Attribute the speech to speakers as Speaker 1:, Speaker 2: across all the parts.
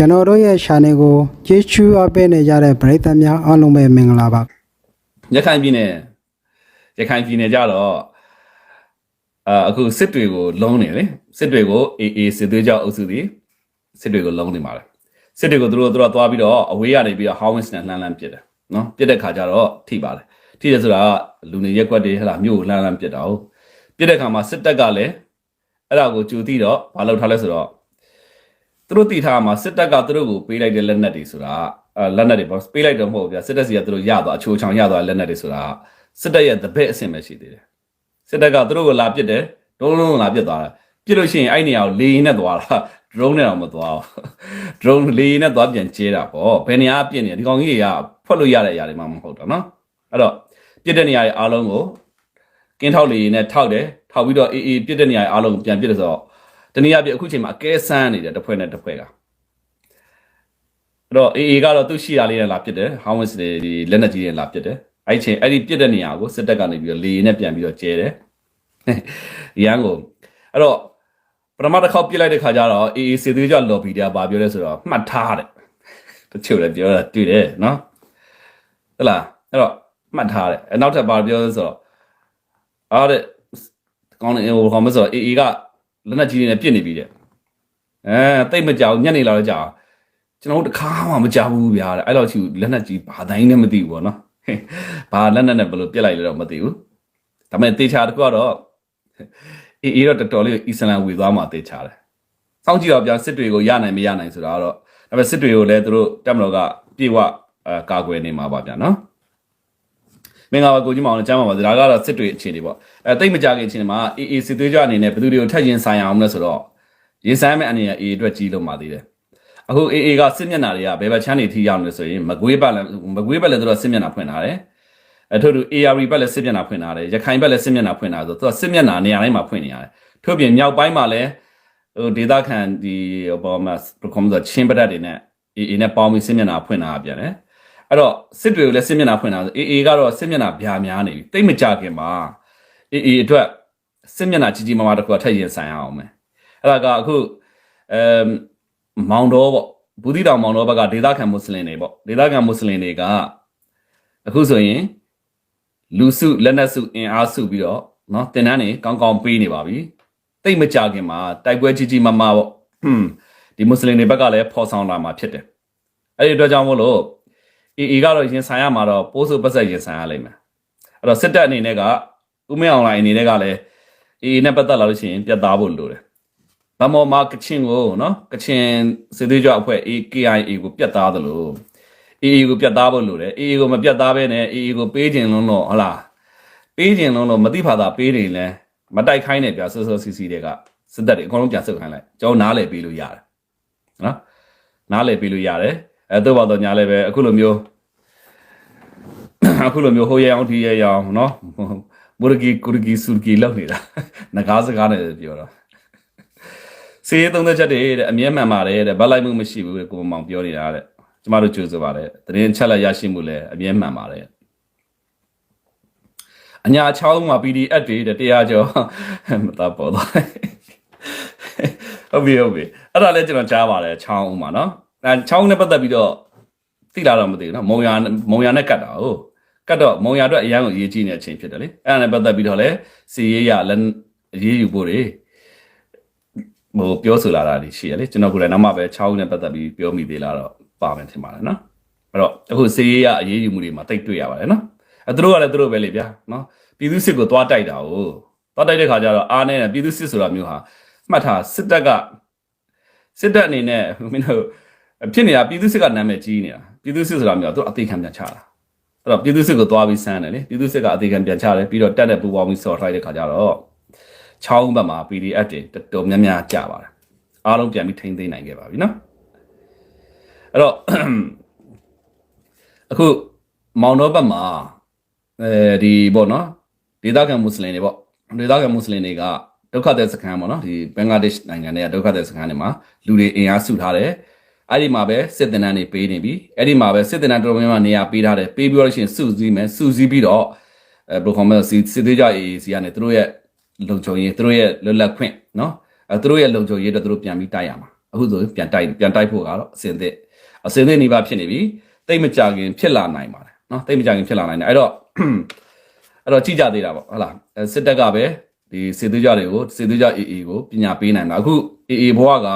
Speaker 1: ကျွန်တော်တို့ရဲ့ channel ကိုကြည့်ချူအပ်ပေးနေကြတဲ့ပရိသတ်များအားလုံးပဲမင်္ဂလာပါ
Speaker 2: ရခိုင်ပြည်နယ်ရခိုင်ပြည်နယ်ကြတော့အာအခုစစ်တွေကိုလုံးနေလေစစ်တွေကိုအေးအေးစစ်သွေးကြောက်အုပ်စုတွေစစ်တွေကိုလုံးနေပါလေစစ်တွေကိုသူတို့သူတို့သွားပြီးတော့အဝေးကနေပြီးတော့ Howins နဲ့လှမ်းလှမ်းပစ်တယ်နော်ပစ်တဲ့ခါကျတော့ထိပါတယ်ထိတယ်ဆိုတာကလူနေရက်ကွက်တွေဟဲ့လားမြို့ကိုလှမ်းလှမ်းပစ်တာဟုတ်ပစ်တဲ့ခါမှာစစ်တပ်ကလည်းအဲ့ဒါကိုကြိုသိတော့မလုပ်ထားလဲဆိုတော့ သူတို့တီထားမှာစစ်တပ်ကသူတို့ကိုပေးလိုက်တဲ့လက်နက်တွေဆိုတာအဲလက်နက်တွေပေါ့ပေးလိုက်တော့မဟုတ်ဘူးဗျာစစ်တပ်စီကသူတို့ရသွားအချိုးချောင်ရသွားလက်နက်တွေဆိုတာစစ်တပ်ရဲ့တပည့်အဆင့်ပဲရှိသေးတယ်စစ်တပ်ကသူတို့ကိုလာပစ်တယ်ဒုံးလုံးလာပစ်သွားတာပစ်လို့ရှိရင်အဲ့နေရာကိုလေရင်နဲ့သွားတာ drone နဲ့တော့မသွားဘူး drone လေရင်နဲ့သွားပြန်ကျဲတာပေါ့ဘယ်နေရာကပစ်နေလဲဒီကောင်ကြီးတွေကဖွက်လို့ရတဲ့အရာတွေမှမဟုတ်တော့နော်အဲ့တော့ပစ်တဲ့နေရာတွေအားလုံးကိုကင်းထောက်လေရင်နဲ့ထောက်တယ်ထောက်ပြီးတော့အေးအေးပစ်တဲ့နေရာတွေအားလုံးကိုပြန်ပစ်တယ်ဆိုတော့ တနည်းအားဖြင့်အခုချိန်မှာအကဲဆန်းနေတယ်တစ်ဖွဲ့နဲ့တစ်ဖွဲ့ကအဲ့တော့အေအေကတော့သူ့ရှိတာလေးနဲ့လာပစ်တယ်ဟောင်းဝစ်တွေဒီလက်နက်ကြီးတွေလာပစ်တယ်အဲ့ဒီချိန်အဲ့ဒီပစ်တဲ့နေရာကိုစစ်တပ်ကနေပြီးတော့လေရင်နဲ့ပြန်ပြီးတော့ကျဲတယ်ရန်ကိုအဲ့တော့ပထမတစ်ခေါက်ပစ်လိုက်တဲ့ခါကျတော့အေအေစေသေးကြလော်ဘီတွေကဘာပြောလဲဆိုတော့မှတ်ထားတယ်တချို့လည်းပြောတာတွေ့တယ်နော်ဟုတ်လားအဲ့တော့မှတ်ထားတယ်အဲ့နောက်ထပ်ဘာပြောလဲဆိုတော့အားတဲ့ကောင်းနေဟိုခေါမဆိုတော့အေအေက လက်နက်ကြီးတွေနဲ့ပစ်နေပြီတဲ့အဲတိတ်မကြောက်ညက်နေလာတော့ကြာအောင်ကျွန်တော်တို့တစ်ခါမှမကြဘူးဗျာတဲ့အဲ့လိုချီလက်နက်ကြီးဘာတိုင်းနဲ့မသိဘူးပေါ့နော်ဘာလက်နက်နဲ့ဘယ်လိုပြစ်လိုက်လဲတော့မသိဘူးဒါပေမဲ့တေချာတကူကတော့အေးအေးတော့တော်တော်လေးအစ္စလမ်ဝေသွားမှတေချာတယ်စောင့်ကြည့်တော့ဗျာစစ်တွေကိုရနိုင်မရနိုင်ဆိုတာကတော့ဒါပေမဲ့စစ်တွေကိုလည်းသူတို့တက်မတော်ကပြေဝအဲကာကွယ်နေမှာပါဗျာနော် မင်္ဂလာပါကိုကြီးမောင်လည်းကျမ်းပါပါဒါကတော့စစ်တွေအခြေအနေပေါ့အဲတိတ်မကြခင်အခြေအနေမှာအေးအေးစစ်သွေးကြအနေနဲ့ဘယ်သူတွေကိုထက်ရင်ဆိုင်အောင်လဲဆိုတော့ရင်ဆိုင်မဲ့အနေနဲ့အေးအတွက်ကြီးလို့မှာသေးတယ်အခု AA ကစစ်မျက်နှာတွေကဘယ်ဘက်ချမ်းနေထိရောက်နေဆိုရင်မကွေးဘက်လည်းမကွေးဘက်လည်းသူတို့စစ်မျက်နှာဖွင့်ထားတယ်အထို့သူ AR ဘက်လည်းစစ်မျက်နှာဖွင့်ထားတယ်ရခိုင်ဘက်လည်းစစ်မျက်နှာဖွင့်ထားဆိုသူကစစ်မျက်နှာနေရာတိုင်းမှာဖွင့်နေရတယ်ထို့ပြင်မြောက်ပိုင်းမှာလည်းဟိုဒေသခံဒီဟိုပေါ်မှာဘယ်ကောဆိုချင်းပဒတ်တွေနဲ့ AA နဲ့ပေါင်းပြီးစစ်မျက်နှာဖွင့်ထားပြန်တယ် အဲ့တော့စစ်တွေကိုလည်းစစ်မျက်နှာဖွင့်ထားဆို AA ကတော့စစ်မျက်နှာဗျာများနေပြီတိတ်မကြခင်မှာ AA အတွက်စစ်မျက်နှာကြီးကြီးမားမားတစ်ခုကထည့်ရင်ဆိုင်အောင်မယ်အဲ့ဒါကအခုအမ်မောင်တော်ပေါ့ ဘူးတိတောင်မောင်တော်ဘက်ကဒေသခံမွတ်စလင်တွေပေါ့ဒေသခံမွတ်စလင်တွေကအခုဆိုရင်လူစုလက်နက်စုအင်အားစုပြီးတော့เนาะတင်တန်းနေကောင်းကောင်းပေးနေပါပြီတိတ်မကြခင်မှာတိုက်ပွဲကြီးကြီးမားမားပေါ့ဟွန်းဒီမွတ်စလင်တွေဘက်ကလည်းဖော်ဆောင်လာမှာဖြစ်တယ်အဲ့ဒီအတွက်ကြောင့်မို့လို့ အေအေကတော့ရင်ဆိုင်ရမှာတော့ပိုးစုပတ်ဆက်ရင်ဆိုင်ရလိမ့်မယ်အဲ့တော့စစ်တပ်အနေနဲ့ကဥမင်းအွန်လိုင်းအနေနဲ့ကလည်းအေအေနဲ့ပတ်သက်လာလို့ရှိရင်ပြတ်သားဖို့လိုတယ်ဗမော်မာကချင်ကိုနော်ကချင်စစ်သေးကြအဖွဲ့ AKIA ကိုပြတ်သားသလို AA ကိုပြတ်သားဖို့လိုတယ် AA ကိုမပြတ်သားဘဲနဲ့ AA ကိုပေးခြင်းလုံးတော့ဟလားပေးခြင်းလုံးတော့မတိဖာသာပေးတယ်လဲမတိုက်ခိုင်းနဲ့ပြဆောဆောစီစီတွေကစစ်တပ်တွေအကုန်လုံးပြန်ဆုတ်ခိုင်းလိုက်ကျွန်တော်နားလည်ပေးလို့ရတယ်နော်နားလည်ပေးလို့ရတယ် အဲတော့ဘာတော့ညာလည်းပဲအခုလိုမျိုးအခုလိုမျိုးဟိုရအောင်ဒီရအောင်နော်ဘူရဂီကူရဂီဆူဂီလောက်နေတာငကားစကားနဲ့ပြောတော့စီးရေးသုံးသက်ချက်တွေတဲ့အမြဲမှန်ပါတယ်တဲ့ဗတ်လိုက်မှုမရှိဘူးတဲ့ကိုမောင်ပြောနေတာတဲ့ကျမတို့ကြိုးစားပါတယ်သတင်းချက်လက်ရရှိမှုလည်းအမြဲမှန်ပါတယ်အညာချောင်းမှာ PDF တွေတဲ့တရားကျော်မသားပေါ်တော့ဟုတ်ပြီဟုတ်ပြီအဲ့ဒါလည်းကျွန်တော်ကြားပါတယ်ချောင်းဦးမှာနော် အဲချောင်းနဲ့ပတ်သက်ပြီးတော့သိလာတော့မသိဘူးနော်မုံရမုံရနဲ့ကတ်တာဟုတ်ကတ်တော့မုံရအတွက်အရန်ကိုအရေးကြီးနေတဲ့အချိန်ဖြစ်တယ်လေအဲ့ဒါနဲ့ပတ်သက်ပြီးတော့လည်းစီရေးရလည်းအရေးယူဖို့တွေဟိုပြောဆိုလာတာတွေရှိရလေကျွန်တော်ကိုယ်လည်းနောက်မှပဲ6ဦးနဲ့ပတ်သက်ပြီးပြောမိသေးလားတော့ပါမယ်ထင်ပါတယ်နော်အဲ့တော့အခုစေးရအရေးယူမှုတွေမှာတိတ်တွေ့ရပါတယ်နော်အဲသူတို့ကလည်းသူတို့ပဲလေဗျာနော်ပြည်သူစစ်ကိုသွားတိုက်တာ哦သွားတိုက်တဲ့ခါကျတော့အားနဲ့ပြည်သူစစ်ဆိုတာမျိုးဟာမှတ်ထားစစ်တပ်ကစစ်တပ်အနေနဲ့မင်းတို့ ဖြစ်နေတာပြည်သူစစ်ကနာမည်ကြီးနေတာပြည်သူစစ်ဆိုတာမျိုးကသူအသေးခံပြန်ချတာအဲ့တော့ပြည်သူစစ်ကိုသွားပြီးစမ်းတယ်လေပြည်သူစစ်ကအသေးခံပြန်ချတယ်ပြီးတော့တက်တဲ့ပူပေါင်းပြီးဆော်ထိုက်တဲ့ခါကျတော့ချောင်းဘက်မှာ PDF တွေတော်တော်များများကြပါတယ်အားလုံးပြန်ပြီးထိမ့်သိမ်းနိုင်ခဲ့ပါပြီနော်အဲ့တော့အခုမောင်တော်ဘက်မှာအဲဒီပေါ့နော်ဒေသခံမွတ်စလင်တွေပေါ့ဒေသခံမွတ်စလင်တွေကဒုက္ခသည်စခန်းပေါ့နော်ဒီဘင်္ဂလားဒေ့ရှ်နိုင်ငံတွေကဒုက္ခသည်စခန်းတွေမှာလူတွေအင်အားစုထားတယ် အဲ့ဒီမှာပဲစစ်တင်တန်းတွေပေးနေပြီအဲ့ဒီမှာပဲစစ်တင်တန်းတော်တော်များများနေရာပေးထားတယ်ပေးပြီးတော့ရှင်စုစည်းမယ်စုစည်းပြီးတော့အဲဘယ်လိုခေါ်မလဲစစ်သေးကြ AAC ကနေသူတို့ရဲ့လုံခြုံရေးသူတို့ရဲ့လွတ်လပ်ခွင့်နော်အဲသူတို့ရဲ့လုံခြုံရေးတော့သူတို့ပြန်ပြီးတိုက်ရမှာအခုဆိုပြန်တိုက်ပြန်တိုက်ဖို့ကတော့အစင်သစ်အစင်သစ်နေပါဖြစ်နေပြီတိတ်မကြခင်ဖြစ်လာနိုင်ပါတယ်နော်တိတ်မကြခင်ဖြစ်လာနိုင်တယ်အဲ့တော့အဲ့တော့ကြည့်ကြသေးတာပေါ့ဟုတ်လားစစ်တပ်ကပဲဒီစေသွေးကြတွေကိုစေသွေးကြ AA ကိုပညာပေးနိုင်တာအခု AA ဘဝက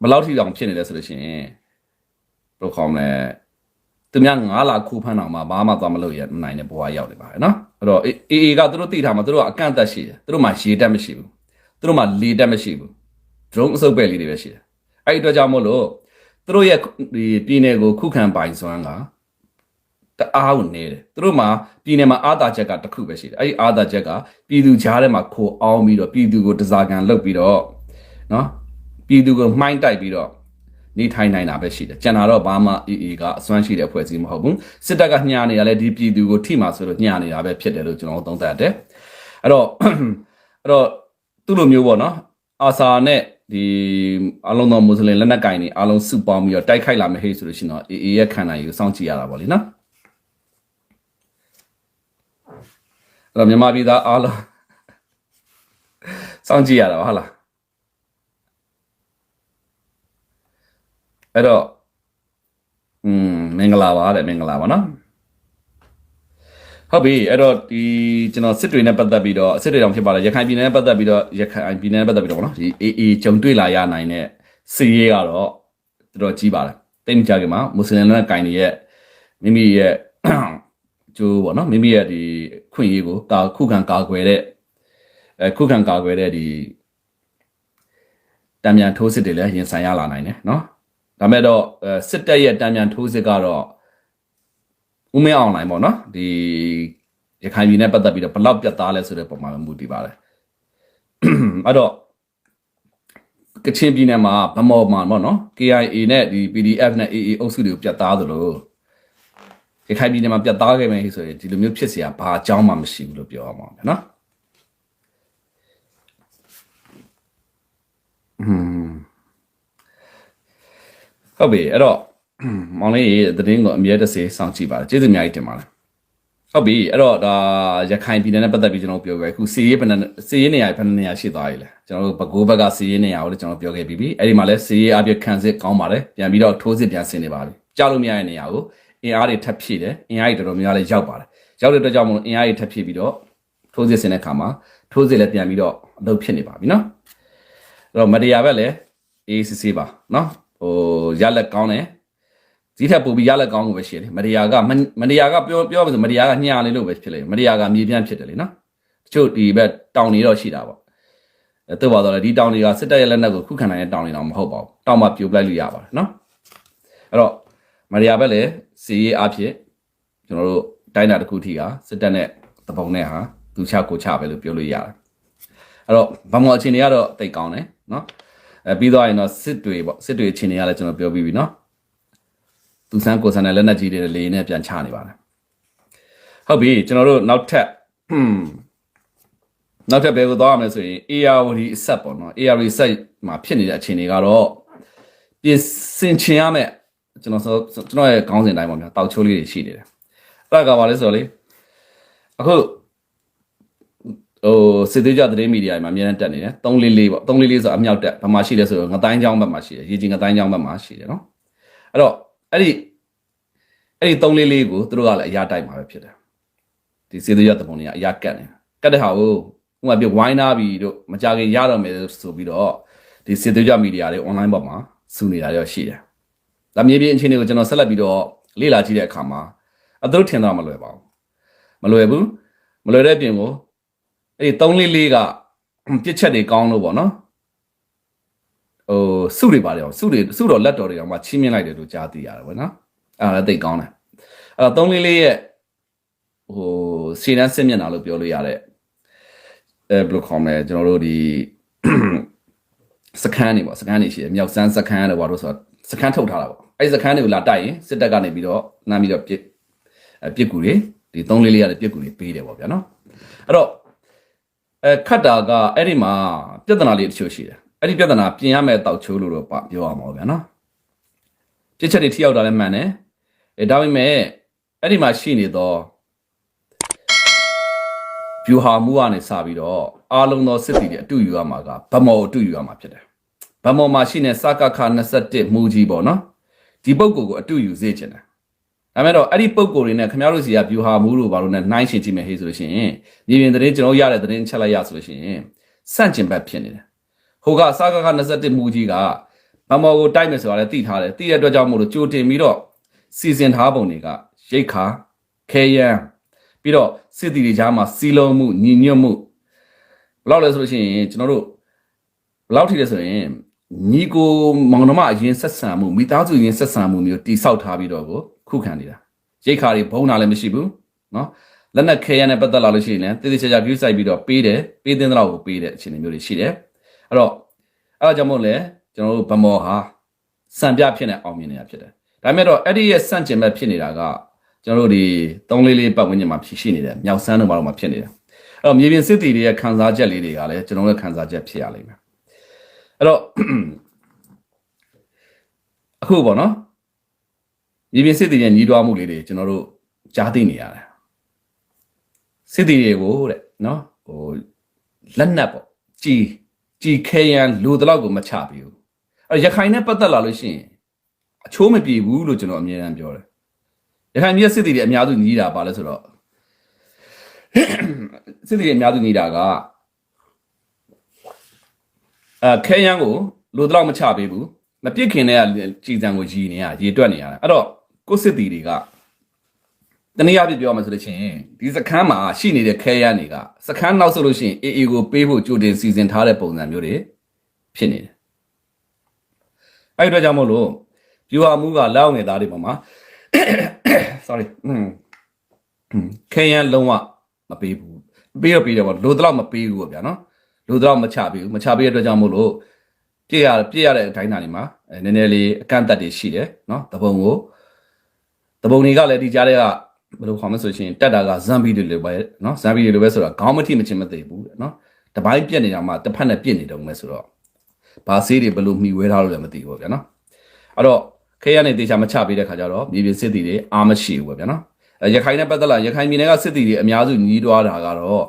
Speaker 2: ဘယ်လောက်ထိတောင်ဖြစ်နေလဲဆိုလို့ရှိရင်ဘယ်လိုခေါ်မလဲသူများ9လခုဖမ်းအောင်မှာဘာမှသွားမလုပ်ရနိုင်တဲ့ဘဝရောက်နေပါတယ်နော်အဲ့တော့ AA ကသူတို့သိထားမှာသူတို့ကအကန့်အသတ်ရှိတယ်သူတို့မှာရေတက်မရှိဘူးသူတို့မှာလေတက်မရှိဘူး drone အစုပ်ပဲလေးတွေပဲရှိတယ်အဲ့ဒီအတွက်ကြောင့်မို့လို့သူတို့ရဲ့ဒီပြည်နယ်ကိုခုခံပိုင်စွမ်းကတအားကိုနေတယ်သူတို့မှာပြည်နယ်မှာအာသာချက်ကတစ်ခုပဲရှိတယ်အဲ့ဒီအာသာချက်ကပြည်သူကြားထဲမှာခိုအောင်ပြီးတော့ပြည်သူကိုတစားကန်လုပ်ပြီးတော့နော် ပြည်သူကိုမှိုင်းတိုက်ပြီးတော့နေထိုင်နိုင်တာပဲရှိတယ်ကျန်တာတော့ဘာမှအေးအေးကအစွမ်းရှိတဲ့အဖွဲ့အစည်းမဟုတ်ဘူးစစ်တပ်ကညှာနေရလဲဒီပြည်သူကိုထိမှာဆိုလို့ညှာနေတာပဲဖြစ်တယ်လို့ကျွန်တော်သုံးသပ်တယ်အဲ့တော့အဲ့တော့သူ့လိုမျိုးပေါ့နော်အာဆာနဲ့ဒီအလုံးသောမွတ်စလင်လက်နက်ကင်တွေအလုံးစုပေါင်းပြီးတော့တိုက်ခိုက်လာမယ်ဟေ့ဆိုလို့ရှိရင်တော့အေးအေးရဲ့ခံနိုင်ကိုစောင့်ကြည့်ရတာပေါ့လေနော်အဲ့တော့မြန်မာပြည်သားအားလုံးစောင့်ကြည့်ရတာပါဟုတ်လား အဲ့တော့อืมမင်္ဂလာပါတဲ့မင်္ဂလာပါနော်ဟုတ်ပြီအဲ့တော့ဒီကျွန်တော်စစ်တွေနဲ့ပတ်သက်ပြီးတော့စစ်တွေတောင်ဖြစ်ပါလားရခိုင်ပြည်နယ်နဲ့ပတ်သက်ပြီးတော့ရခိုင်ပြည်နယ်နဲ့ပတ်သက်ပြီးတော့ဗောနော်ဒီ AA ဂျုံတွေ့လာရနိုင်တဲ့စီးရေးကတော့တော်တော်ကြီးပါတယ်တိတ်မကြခင်မှာမွတ်စလင်နဲ့ကင်တွေရဲ့မိမိရဲ့ကျိုးပေါ့နော်မိမိရဲ့ဒီခွင့်ရေးကိုကာခုခံကာကွယ်တဲ့အဲခုခံကာကွယ်တဲ့ဒီတံမြန်ထိုးစစ်တွေလည်းရင်ဆိုင်ရလာနိုင်တယ်နော် ဒါမဲ့တော့အဲစစ်တပ်ရဲ့တံမြန်ထိုးစစ်ကတော့ဦးမင်းအောင်လိုင်းပေါ့နော်ဒီရခိုင်ပြည်နယ်ပတ်သက်ပြီးတော့ဘယ်လောက်ပြတ်သားလဲဆိုတဲ့ပုံမှာပဲမူတည်ပါတယ်အဲ့တော့ကချင်ပြည်နယ်မှာဗမော်မှာပေါ့နော် KIA နဲ့ဒီ PDF နဲ့ AA အုပ်စုတွေကိုပြတ်သားသလို ရခိုင်ပြည်နယ်မှာပြတ်သားခဲ့မယ်ဆိုရင်ဒီလိုမျိုးဖြစ်เสียဘာအကြောင်းမှမရှိဘူးလို့ပြောရမှာပဲเนาะอืม ม ဟုတ်ပြီအဲ့တော့မောင်လေးရေသတင်းကိုအမြဲတစေစောင့်ကြည့်ပါကျေးဇူးအများကြီးတင်ပါတယ်ဟုတ်ပြီအဲ့တော့ဒါရခိုင်ပြည်နယ်နဲ့ပတ်သက်ပြီးကျွန်တော်ပြောခဲ့အခုစီရေးဘယ်နဲ့စီရေးနေရာဘယ်နေရာရှိသွားပြီလဲကျွန်တော်တို့ဘကိုးဘက်ကစီရေးနေရာကိုလည်းကျွန်တော်ပြောခဲ့ပြီးပြီအဲ့ဒီမှာလည်းစီရေးအပြည့်ခံစစ်ကောင်းပါတယ်ပြန်ပြီးတော့ထိုးစစ်ပြန်ဆင်နေပါပြီကြားလို့မရတဲ့နေရာကိုအင်အားတွေထပ်ဖြည့်တယ်အင်အားတွေတော်တော်များများလည်းရောက်ပါတယ်ရောက်တဲ့အတွက်ကြောင့်မလို့အင်အားတွေထပ်ဖြည့်ပြီးတော့ထိုးစစ်ဆင်တဲ့ခါမှာထိုးစစ်လည်းပြန်ပြီးတော့အလုပ်ဖြစ်နေပါပြီနော်အဲ့တော့မတရားဘက်လည်း ACC ပါနော် ဟိုရလက်ကောင်းတယ်ဒီထက်ပိုပြီးရလက်ကောင်းကိုပဲရှိတယ်မတရားကမမတရားကပြောပြောပါဆိုမတရားကညှာလေးလို့ပဲဖြစ်လေမတရားကမြေပြန့်ဖြစ်တယ်လေနော်တချို့ဒီဘက်တောင်နေတော့ရှိတာပေါ့အဲတော့ပါတော့လေဒီတောင်တွေကစစ်တပ်ရဲ့လက်နက်ကိုခုခံနိုင်တဲ့တောင်တွေတော့မဟုတ်ပါဘူးတောင်မှပြိုပလိုက်လို့ရပါတယ်နော်အဲ့တော့မရိယာဘက်လည်းစီရေးအဖြစ်ကျွန်တော်တို့တိုင်းတာတစ်ခုထိကစစ်တပ်နဲ့တပုံနဲ့ဟာသူချကိုချပဲလို့ပြောလို့ရတယ်အဲ့တော့ဗမော်အခြေအနေကတော့တိတ်ကောင်းတယ်နော် အဲပြီးတော့ရင်တော့စစ်တွေပေါ့စစ်တွေအခြေအနေကလည်းကျွန်တော်ပြောပြီးပြီနော်သူစန်းကိုစန်းနဲ့လက်နက်ကြီးတွေလေနဲ့ပြန်ချနေပါတယ်ဟုတ်ပြီကျွန်တော်တို့နောက်ထပ်ဟွန်းနောက်ထပ်ဘယ်ကိုသွားရမလဲဆိုရင် ARD အဆက်ပေါ့နော် ARD ဆက်မှာဖြစ်နေတဲ့အခြေအနေကတော့ပြင်ဆင်ချင်ရမယ်ကျွန်တော်ဆိုကျွန်တော်ရဲ့ခေါင်းစဉ်တိုင်းပေါ့ဗျာတောက်ချိုးလေးတွေရှိနေတယ်အဲ့ဒါကဘာလဲဆိုတော့လေအခု ဟိုစစ်သေးကြသတင်းမီဒီယာတွေမှာအများနဲ့တက်နေတယ်344ပေါ့344ဆိုအမြောက်တက်ဘာမှရှိလဲဆိုတော့ငတိုင်းချောင်းဘက်မှာရှိတယ်ရေကြီးငတိုင်းချောင်းဘက်မှာရှိတယ်နော်အဲ့တော့အဲ့ဒီအဲ့ဒီ344ကိုသူတို့ကလည်းအရာတိုက်မှာပဲဖြစ်တယ်ဒီစစ်သေးကြတပုံတွေကအရာကတ်နေကတ်တဲ့ဟာကိုဥပမာပြဝိုင်းနာပြီးတို့မကြခင်ရတော့မယ်ဆိုပြီးတော့ဒီစစ်သေးကြမီဒီယာတွေ online ပေါ်မှာစုနေတာရောရှိတယ်။ဒါမြေပြင်အခြေအနေကိုကျွန်တော်ဆက်လက်ပြီးတော့လေ့လာကြည့်တဲ့အခါမှာအသူတို့ထင်တော့မလွယ်ပါဘူး။မလွယ်ဘူး။မလွယ်တဲ့အပြင်ကို အဲ့ဒီ344ကပြစ်ချက်တွေကောင်းလို့ပေါ့နော်။ဟိုစုတွေပါတယ်အောင်စုတွေစုတော်လက်တော်တွေအောင်မှချင်းမြင့်လိုက်တယ်လို့ကြားသိရတယ်ပေါ့နော်။အဲ့ဒါလည်းသိကောင်းတယ်။အဲ့တော့344ရဲ့ဟိုစီနန်းစစ်မျက်နှာလို့ပြောလို့ရတဲ့အဲဘယ်လိုခေါ်မလဲကျွန်တော်တို့ဒီစကန်နေပေါ့စကန်နေရှိတယ်မြောက်စမ်းစကန်တယ်ဘာလို့ဆိုတော့စကန်ထုတ်ထားတာပေါ့အဲ့ဒီစကန်တွေကိုလာတိုက်ရင်စစ်တပ်ကနေပြီးတော့နားပြီးတော့ပြစ်အပြစ်ကူတွေဒီ3လေးလေးရတဲ့ပြစ်ကူတွေပေးတယ်ပေါ့ဗျာနော်အဲ့တော့ အဲခတ်တာကအဲ့ဒီမှာပြဿနာလေးတချို့ရှိတယ်အဲ့ဒီပြဿနာပြင်ရမယ့်တောက်ချိုးလို့တော့ပြောရမှာပေါ့ဗျာနော်ပြစ်ချက်တွေထိရောက်တာလည်းမှန်တယ်အဲဒါပေမဲ့အဲ့ဒီမှာရှိနေတော့ဗျူဟာမှုကနေစပြီးတော့အားလုံးသောစစ်တီတွေအတူယူရမှာကဗမော်အတူယူရမှာဖြစ်တယ်ဗမော်မှာရှိနေစကခ21မူကြီးပေါ့နော်ဒီပုံကိုကိုအတူယူစေချင်တယ် ဒါမဲ့တော့အဲ့ဒီပုံကိုတွေနဲ့ခင်ဗျားတို့စီကဗျူဟာမှုတို့ဘာလို့နဲ့နှိုင်းရှင်ကြည့်မယ်ဟေးဆိုလို့ရှိရင်မြေပြင်သတင်းကျွန်တော်ရတဲ့သတင်းချက်လိုက်ရဆိုလို့ရှိရင်စန့်ကျင်ဘက်ဖြစ်နေတယ်ဟိုကစကခ21မူကြီးကဗမော်ကိုတိုက်မယ်ဆိုတာလည်းသိထားတယ်သိတဲ့အတွက်ကြောင့်မို့လို့ကြိုတင်ပြီးတော့စီစဉ်ထားပုံတွေကရိတ်ခါခဲယမ်းပြီးတော့စစ်တီတွေကြားမှာစီလုံးမှုညီညွတ်မှုဘယ်လောက်လဲဆိုလို့ရှိရင်ကျွန်တော်တို့ဘယ်လောက်ထိလဲဆိုရင်ညီကိုမောင်နှမအရင်ဆက်ဆံမှုမိသားစုအရင်ဆက်ဆံမှုမျိုးတိဆောက်ထားပြီးတော့ကို ခုခံနေတာရိတ်ခါတွေဘုံတာလည်းမရှိဘူးနော်လက်နက်ခဲရနဲ့ပတ်သက်လာလို့ရှိရင်လည်းတည်တည်ချာချာပြုဆိုင်ပြီးတော့ပေးတယ်ပေးတဲ့လောက်ကိုပေးတဲ့အခြေအနေမျိုးတွေရှိတယ်အဲ့တော့အဲ့ဒါကြောင့်မို့လဲကျွန်တော်တို့ဗမော်ဟာစံပြဖြစ်နေအောင်မြင်နေတာဖြစ်တယ်ဒါမဲ့တော့အဲ့ဒီရဲ့စန့်ကျင်ဘက်ဖြစ်နေတာကကျွန်တော်တို့ဒီသုံးလေးလေးပတ်ဝန်းကျင်မှာဖြစ်ရှိနေတယ်မြောက်ဆန်းတို့ဘာလို့မှဖြစ်နေတယ်အဲ့တော့မြေပြင်စစ်တီတွေရဲ့ခံစားချက်လေးတွေကလည်းကျွန်တော်တို့ခံစားချက်ဖြစ်ရလိမ့်မယ်အဲ့တော့အခုပေါ့နော် မြေပြင်စစ်တီရဲ့ညီးတွားမှုလေးတွေကျွန်တော်တို့ကြားသိနေရတယ်စစ်တီတွေကိုတဲ့နော်ဟိုလက်နက်ပေါ့ကြည်ကြည်ခဲရန်လူတလောက်ကိုမချပြီးဘူးအဲ့တော့ရခိုင်နဲ့ပတ်သက်လာလို့ရှိရင်အချိုးမပြေဘူးလို့ကျွန်တော်အမြဲတမ်းပြောတယ်ရခိုင်ပြည်စစ်တီတွေအများစုညီးတာပါလဲဆိုတော့စစ်တီတွေအများစုညီးတာကအဲခဲယမ်းကိုလိုတော့မချပေးဘူးမပြစ်ခင်တဲ့ကြည်စံကိုရည်နေရရေတွက်နေရတယ်အဲ့တော့ ကိုစစ်တီတွေကတနည်းအားဖြင့်ပြောမှဆိုလို့ချင်းဒီစခန်းမှာရှိနေတဲ့ခဲယမ်းတွေကစခန်းနောက်ဆိုလို့ရှိရင်အေအေကိုပေးဖို့ကြိုတင်စီစဉ်ထားတဲ့ပုံစံမျိုးတွေဖြစ်နေတယ်အဲ့ဒီတော့ကြောင့်မို့လို့ပြူဟာမှုကလောက်ငယ်သားတွေပေါ်မှာ sorry อืมခဲရန်လုံးဝမပေးဘူးပေးတော့ပေးတယ်ပေါ့လိုတော့မပေးဘူးပေါ့ဗျာနော်လိုတော့မချပေးဘူးမချပေးတဲ့အတွက်ကြောင့်မို့လို့ပြည့်ရပြည့်ရတဲ့အတိုင်းတာနေမှာအဲနည်းနည်းလေးအကန့်အသတ်တွေရှိတယ်နော်တပုံကို တပုံတွေကလည်းဒီကြားထဲကဘယ်လိုခေါ်မလဲဆိုရှင်တက်တာကဇမ်ဘီတွေလိုပဲနော်ဇမ်ဘီတွေလိုပဲဆိုတော့ခေါင်းမထိမချင်းမသိဘူးတဲ့နော်တပိုင်းပြက်နေတာမှတစ်ဖက်နဲ့ပြက်နေတော့မယ်ဆိုတော့ဘာဆေးတွေဘယ်လိုမှီဝဲထားလို့လည်းမသိဘူးပေါ့ဗျာနော်အဲ့တော့ခဲရနဲ့တေချာမချပေးတဲ့ခါကျတော့မြေပြင်စစ်တီတွေအာမရှိဘူးပေါ့ဗျာနော်အဲရခိုင်နဲ့ပတ်သက်လာရခိုင်ပြည်နယ်ကစစ်တီတွေအများစုညီးတွားတာကတော့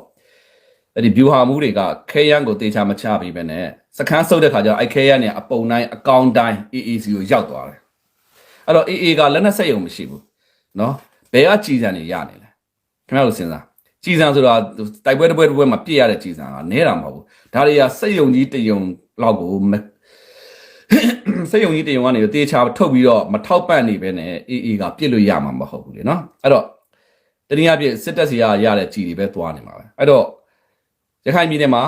Speaker 2: အဲ့ဒီဗျူဟာမှုတွေကခဲရန်ကိုတေချာမချပေးပဲနဲ့စခန်းဆုပ်တဲ့ခါကျတော့အဲ့ခဲရနဲ့အပုံတိုင်းအကောင်တိုင်း AAC ကိုရောက်သွားတယ် အဲ့တော့ AA ကလက်နက်ဆက်ယုံမရှိဘူးနော်ဘယ်ကကြည်စံနေရနေလဲခင်ဗျားတို့စဉ်းစားကြည်စံဆိုတာတိုက်ပွဲတစ်ပွဲတစ်ပွဲမှာပြည့်ရတဲ့ကြည်စံကနဲတာမဟုတ်ဘူးဒါတွေကစက်ယုံကြီးတယုံလောက်ကိုမစိတ်ယုံကြီးတယုံကနေတေချာထုတ်ပြီးတော့မထောက်ပံ့နေပဲနဲ့အေးအေးကပြစ်လို့ရမှာမဟုတ်ဘူးလေနော်အဲ့တော့တနည်းအားဖြင့်စစ်တပ်စီကရတဲ့ကြည်တွေပဲသွားနေမှာပဲအဲ့တော့ရခိုင်ပြည်နယ်မှာ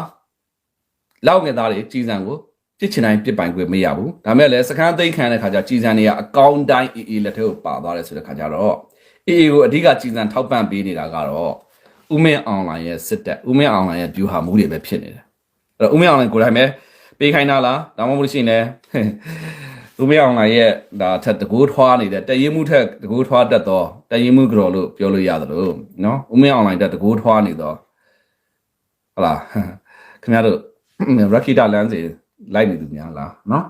Speaker 2: လောက်ငယ်သားတွေကြည်စံကို ပြစ်ချင်တိုင်းပြစ်ပိုင်ခွင့်မရဘူးဒါမဲ့လည်းစကန်းသိမ်းခံတဲ့ခါကျကြည်စံတွေကအကောင့်တိုင်းအေးအေးလက်ထဲကိုပါသွားတယ်ဆိုတဲ့ခါကျတော့အေးအေးကိုအဓိကကြည်စံထောက်ပံ့ပေးနေတာကတော့ဥမင်းအွန်လိုင်းရဲ့စစ်တပ်ဥမင်းအွန်လိုင်းရဲ့ view ဟာမှုတွေပဲဖြစ်နေတယ်အဲ့တော့ဥမင်းအွန်လိုင်းကိုယ်တိုင်ပဲပေးခိုင်းတာလားဒါမှမဟုတ်လို့ရှိရင်လည်းလူမရအောင်လာရဲ့ဒါထက်တကူထွားနေတဲ့တရင်မှုထက်တကူထွားတတ်တော့တရင်မှုကြော်လို့ပြောလို့ရတယ်လို့နော်ဦးမင်းအောင်လိုင်းတက်တကူထွားနေတော့ဟလာခင်ဗျားတို့ရခိတာလမ်းစီ လိုက်နေသူများလားနော်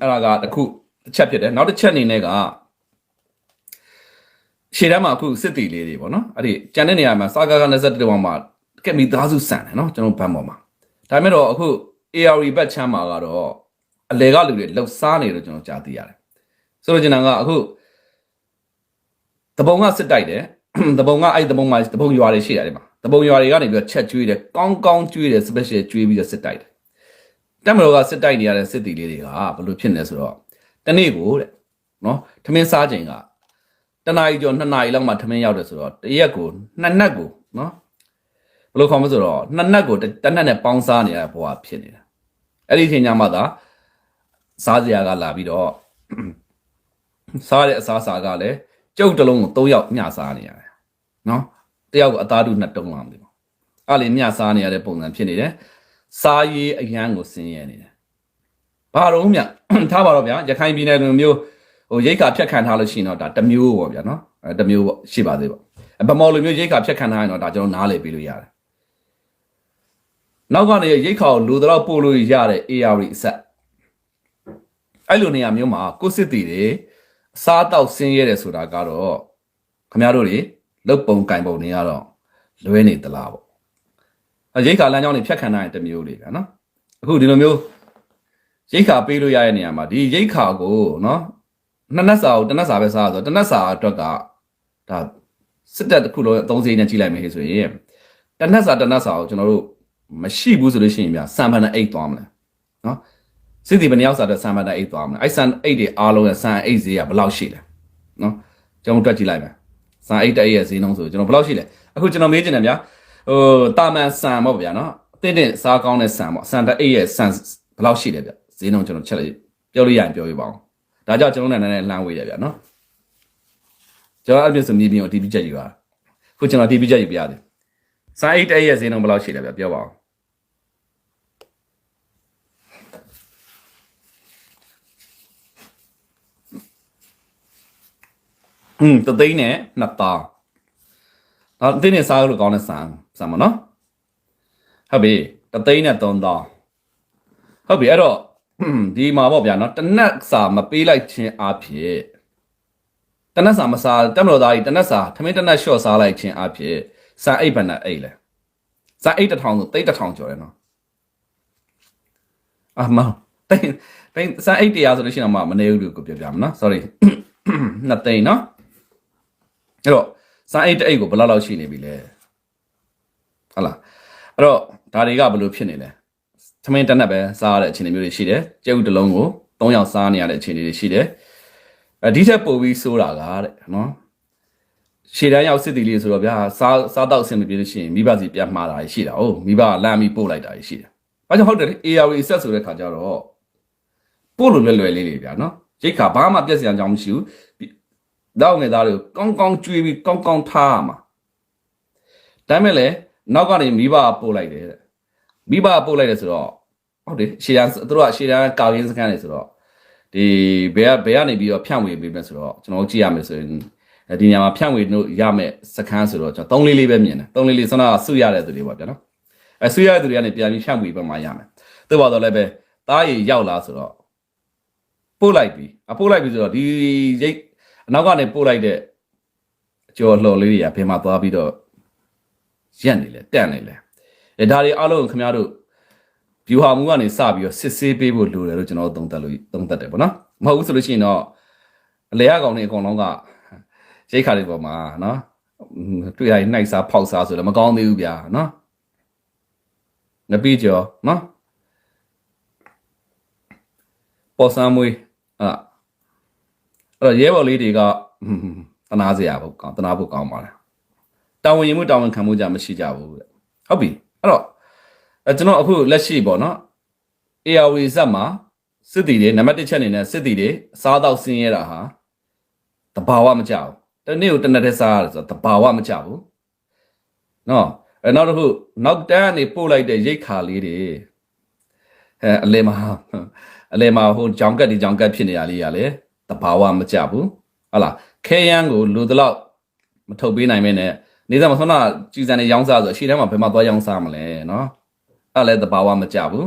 Speaker 2: အဲ့ဒါကတစ်ခုတစ်ချက်ဖြစ်တယ်နောက်တစ်ချက်အနေနဲ့ကရှေ့တန်းမှာအခုစစ်တီလေးတွေပေါ့နော်အဲ့ဒီကြံတဲ့နေရာမှာစာကာက27တောင်မှာကက်မီသားစုစံတယ်နော်ကျွန်တော်ဘတ်ပေါ်မှာဒါပေမဲ့တော့အခု ARE ဘတ်ချမ်းမှာကတော့အလေကလူတွေလှုပ်ရှားနေလို့ကျွန်တော်ကြားသိရတယ်ဆိုတော့ကျွန်တော်ကအခုတပုံကစစ်တိုက်တယ်တပုံကအဲ့တပုံမှာတပုံရွာတွေရှိတယ်ဒီမှာ တပုံရွာတွေကနေပြီးတော့ချက်ကျွေးတယ်ကောင်းကောင်းကျွေးတယ် special ကျွေးပြီးတော့စစ်တိုက်တယ်တက်မတော်ကစစ်တိုက်နေရတဲ့စစ်တီလေးတွေကဘယ်လိုဖြစ်နေလဲဆိုတော့တနေ့ကိုတဲ့နော်ထမင်းစားချိန်ကတနားရီကျော်နှစ်နာရီလောက်မှထမင်းရောက်တယ်ဆိုတော့တရက်ကိုနှစ်နက်ကိုနော်ဘယ်လိုခေါ်မလဲဆိုတော့နှစ်နက်ကိုတနက်နဲ့ပေါင်းစားနေရတဲ့ဘဝဖြစ်နေတာအဲ့ဒီအချိန်ညမှသာစားစရာကလာပြီးတော့စားတဲ့အစားအစာကလည်းကျုပ်တစ်လုံးကို၃ယောက်မျှစားနေရတယ်နော် တယောက်ကအသားတူနှစ်တုံးလောက်မသိဘူးအဲ့လေမျှစားနေရတဲ့ပုံစံဖြစ်နေတယ်စားရေးအရန်ကိုဆင်းရဲနေတယ်ဘာတော့မြထားပါတော့ဗျာရခိုင်ပြည်နယ်လိုမျိုးဟိုရိတ်ခါဖြတ်ခံထားလို့ရှိရင်တော့ဒါတစ်မျိုးပေါ့ဗျာနော်အဲတစ်မျိုးပေါ့ရှိပါသေးပေါ့ဗမော်လိုမျိုးရိတ်ခါဖြတ်ခံထားရင်တော့ဒါကျွန်တော်နားလည်ပြီးလို့ရတယ်နောက်ကနေရိတ်ခါကိုလိုတော့ပို့လို့ရတဲ့ AR အဆက်အဲ့လိုနေရာမျိုးမှာကိုစစ်တီတွေအစားတောက်ဆင်းရဲတယ်ဆိုတာကတော့ခမရတို့တွေ လုတ်ပုံကင်ပုံတွေကတော့လွဲနေသလားပေါ့အဲရိတ်ခါလမ်းကြောင်းတွေဖြတ်ခံနိုင်တဲ့မျိုးလေးဗျာနော်အခုဒီလိုမျိုးရိတ်ခါပေးလို့ရတဲ့နေရာမှာဒီရိတ်ခါကိုနော်နှစ်နက်စာကိုတစ်နက်စာပဲစားဆိုတော့တစ်နက်စာအတွက်ကဒါစစ်တပ်တစ်ခုလုံးအသုံးစရိတ်နဲ့ကြည့်လိုက်မယ်ဆိုရင်တစ်နက်စာတစ်နက်စာကိုကျွန်တော်တို့မရှိဘူးဆိုလို့ရှိရင်ဗျာစံပန်နဲ့အိတ်သွားမလဲနော်စစ်တီဘယ်နှစ်ယောက်စာတဲ့စံပန်နဲ့အိတ်သွားမလဲအဲ့စံအိတ်တွေအားလုံးရဲ့စံအိတ်ဈေးကဘယ်လောက်ရှိလဲနော်ကျွန်တော်တွက်ကြည့်လိုက်မယ် စံအိတ်တစ်အိတ်ရဲ့ဈေးနှုန်းဆိုကျွန်တော်ဘယ်လောက်ရှိလဲအခုကျွန်တော်မေးချင်တယ်ဗျာဟိုတာမန်စံပေါ့ဗျာနော်အသင့်တဲ့စားကောင်းတဲ့စံပေါ့စံတစ်အိတ်ရဲ့စံဘယ်လောက်ရှိလဲဗျဈေးနှုန်းကျွန်တော်ချက်လိုက်ပြောလို့ရရင်ပြောပြပါအောင်ဒါကြောင့်ကျွန်တော်နဲ့နည်းနည်းလှမ်းဝေးတယ်ဗျာနော်ကျွန်တော်အပြည့်စုံမြေပြင်ကို TP ချက်ယူပါခုကျွန်တော် TP ချက်ယူပြရတယ်စံအိတ်တစ်အိတ်ရဲ့ဈေးနှုန်းဘယ်လောက်ရှိလဲဗျပြောပါအောင် อืมတသိန်းနဲ့နှစ်သားဒါအသိနဲ့စားလို့ကောင်းတဲ့ဆန်ဆန်မနော်ဟုတ်ပြီတသိန်းနဲ့သုံးသားဟုတ်ပြီအဲ့တော့ဟွန်းဒီမှာပေါ့ဗျာနော်တနက်စာမပေးလိုက်ခြင်းအဖြစ်တနက်စာမစားတက်မလို့သားကြီးတနက်စာထမင်းတနက်လျှော့စားလိုက်ခြင်းအဖြစ်ဆန်အိတ်ဘဏ္ဍအိတ်လဲဆန်အိတ်တစ်ထောင်ဆိုသိန်းတစ်ထောင်ကျော်တယ်နော်အမတိန်းတိန်းဆန်အိတ်တရားဆိုလို့ရှိရင်တော့မနေဘူးလို့ကိုပြောပြမှာနော် sorry နှစ်သိန်းနော် အဲ့တော့စာအိတ်တစ်အိတ်ကိုဘယ်လောက်လောက်ရှိနေပြီလဲဟုတ်လားအဲ့တော့ဒါတွေကဘယ်လိုဖြစ်နေလဲသမင်းတစ်နက်ပဲစားရတဲ့အခြေအနေမျိုးတွေရှိတယ်ကျုပ်တစ်လုံးကို၃ယောက်စားနေရတဲ့အခြေအနေတွေရှိတယ်အဲဒီထက်ပိုပြီးစိုးတာကတဲ့နော်ရှေ့တန်းရောက်စစ်တီလေးဆိုတော့ဗျာစားစားတော့အဆင်မပြေလို့ရှိရင်မိဘစီပြန်မှားတာရှိတာဟုတ်မိဘကလမ်းပြီးပို့လိုက်တာရှိတယ်ဘာကြောင့်ဟုတ်တယ်လေ AR ဆက်ဆိုတဲ့ခါကျတော့ပို့လို့လွယ်လွယ်လေးတွေဗျာနော်ရိတ်ခါဘာမှပြက်စရာအကြောင်းမရှိဘူး တော့ငယ်သားတွေကိုကောင်းကောင်းကျွေးပြီးကောင်းကောင်းထားရမှာဒါပေမဲ့လည်းနောက်ကနေမိဘကပို့လိုက်တယ်တဲ့မိဘကပို့လိုက်တယ်ဆိုတော့ဟုတ်တယ်ရှေ့တန်းသူတို့ကရှေ့တန်းကာရင်းစကန်နေဆိုတော့ဒီဘယ်ကဘယ်ကနေပြီးတော့ဖြန့်ဝေပေးမယ်ဆိုတော့ကျွန်တော်ကြည့်ရမယ်ဆိုရင်ဒီညမှာဖြန့်ဝေလို့ရမယ်စကန်ဆိုတော့ကျွန်တော်3လေးလေးပဲမြင်တယ်3လေးလေးစနာဆုရတဲ့သူတွေပါဗျာနော်အဲဆုရတဲ့သူတွေကနေပြန်ပြီးဖြန့်ဝေပေးမှရမယ်သို့ပါတော့လည်းပဲသားရီရောက်လာဆိုတော့ပို့လိုက်ပြီအပို့လိုက်ပြီဆိုတော့ဒီရိတ်အ နောက်ကနေပို့လိုက်တဲ့အကျော်လှော်လေးတွေကဘယ်မှာသွားပြီးတော့ရက်နေလဲတက်နေလဲအဲဒါတွေအားလုံးခင်ဗျားတို့ဗျူဟာမူကနေစပြီးတော့စစ်ဆေးပေးဖို့လိုတယ်လို့ကျွန်တော်သုံးသပ်လို့သုံးသပ်တယ်ပေါ့နော်မဟုတ်ဘူးဆိုလို့ရှိရင်တော့အလဲရကောင်တွေအကုန်လုံးကရိတ်ခါတွေပေါ်မှာနော်တွေ့ရရင်နှိုက်စားဖောက်စားဆိုလည်းမကောင်းသေးဘူးဗျာနော်ငပိကျော်နော်ပေါ်ဆမ်းမွေးအာ အဲ့တော့ရဲဘော်လေးတွေကဟွန်းတနာစရာပေါ့ကောင်းတနာဖို့ကောင်းပါလားတာဝန်ရင်မှုတာဝန်ခံမှုကြမရှိကြဘူးတဲ့ဟုတ်ပြီအဲ့တော့အဲကျွန်တော်အခုလက်ရှိပေါ့နော် ARW ဇက်မှာစစ်တီတွေနံပါတ်1ချက်အနေနဲ့စစ်တီတွေအစားအသောက်ဆင်းရဲတာဟာတဘာဝမကြဘူးတနေ့ကိုတစ်နက်တည်းစားရတယ်ဆိုတော့တဘာဝမကြဘူးနော်အဲနောက်တစ်ခုနောက်တန်းကနေပို့လိုက်တဲ့ရိတ်ခါလေးတွေအဲအလဲမှာအလဲမှာဟိုကြောင်ကက်ဒီကြောင်ကက်ဖြစ်နေရလေးရလေ တဘာဝမကြဘူးဟုတ်လားခဲယမ်းကိုလူတလောက်မထုတ်ပေးနိုင်မဲနဲ့နေသားမဆွမ်းနာကြည်စံနေရောင်းစားဆိုအရှိတန်းမှာဘယ်မှာသွားရောင်းစားမလဲနော်အဲ့လည်းတဘာဝမကြဘူး